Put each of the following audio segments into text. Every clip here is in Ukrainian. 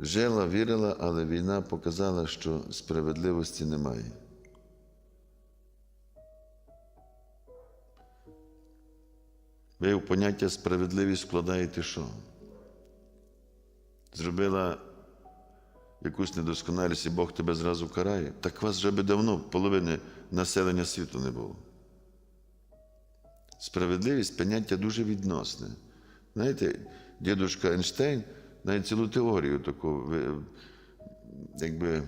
жила, вірила, але війна показала, що справедливості немає. Ви в поняття справедливість вкладаєте що? Зробила якусь недосконалість і Бог тебе зразу карає. Так вас вже би давно половини населення світу не було. Справедливість поняття дуже відносне. Знаєте, дідушка Ейнштейн навіть цілу теорію таку, якби,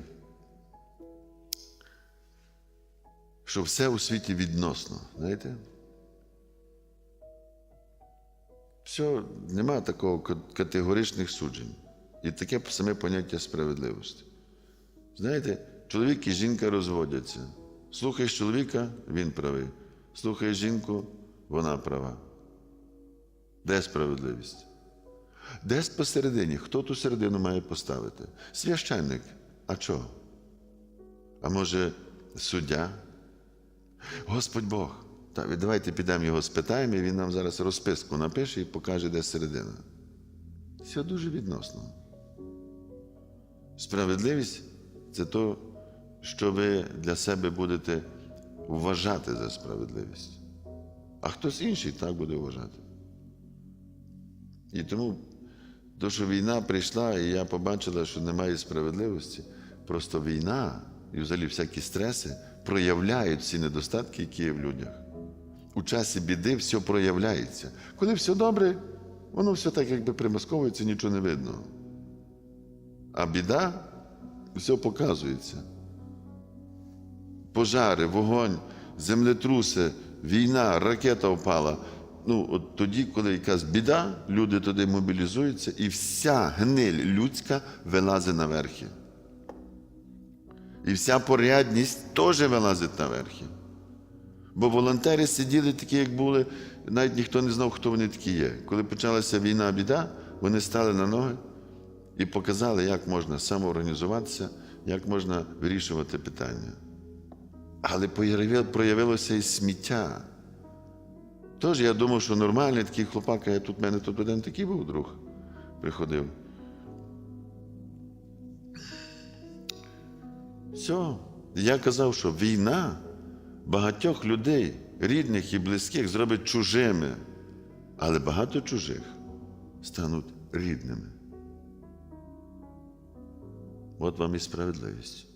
що все у світі відносно. Знаєте? Все, нема такого категоричних суджень. І таке саме поняття справедливості. Знаєте, чоловік і жінка розводяться. Слухаєш чоловіка, він правий. Слухаєш жінку, вона права. Де справедливість? Десь посередині? Хто ту середину має поставити? Священник. А чого? А може, суддя? Господь Бог. Так, давайте підемо його спитаємо, і він нам зараз розписку напише і покаже, де середина. Все дуже відносно. Справедливість це то, що ви для себе будете вважати за справедливість. А хтось інший так буде вважати. І тому, то, що війна прийшла, і я побачила, що немає справедливості, просто війна і взагалі всякі стреси проявляють ці недостатки, які є в людях. У часі біди все проявляється. Коли все добре, воно все так якби примасковується, нічого не видно. А біда все показується. Пожари, вогонь, землетруси, війна, ракета впала. Ну, от тоді, коли якась біда, люди туди мобілізуються, і вся гниль людська вилазить наверхи. І вся порядність теж вилазить наверхи. Бо волонтери сиділи такі, як були, навіть ніхто не знав, хто вони такі є. Коли почалася війна, біда, вони стали на ноги і показали, як можна самоорганізуватися, як можна вирішувати питання. Але проявилося і сміття. Тож я думав, що нормальний такий хлопак, а я тут в мене тут один такий був друг, приходив. Все. Я казав, що війна багатьох людей, рідних і близьких, зробить чужими, але багато чужих стануть рідними. От вам і справедливість.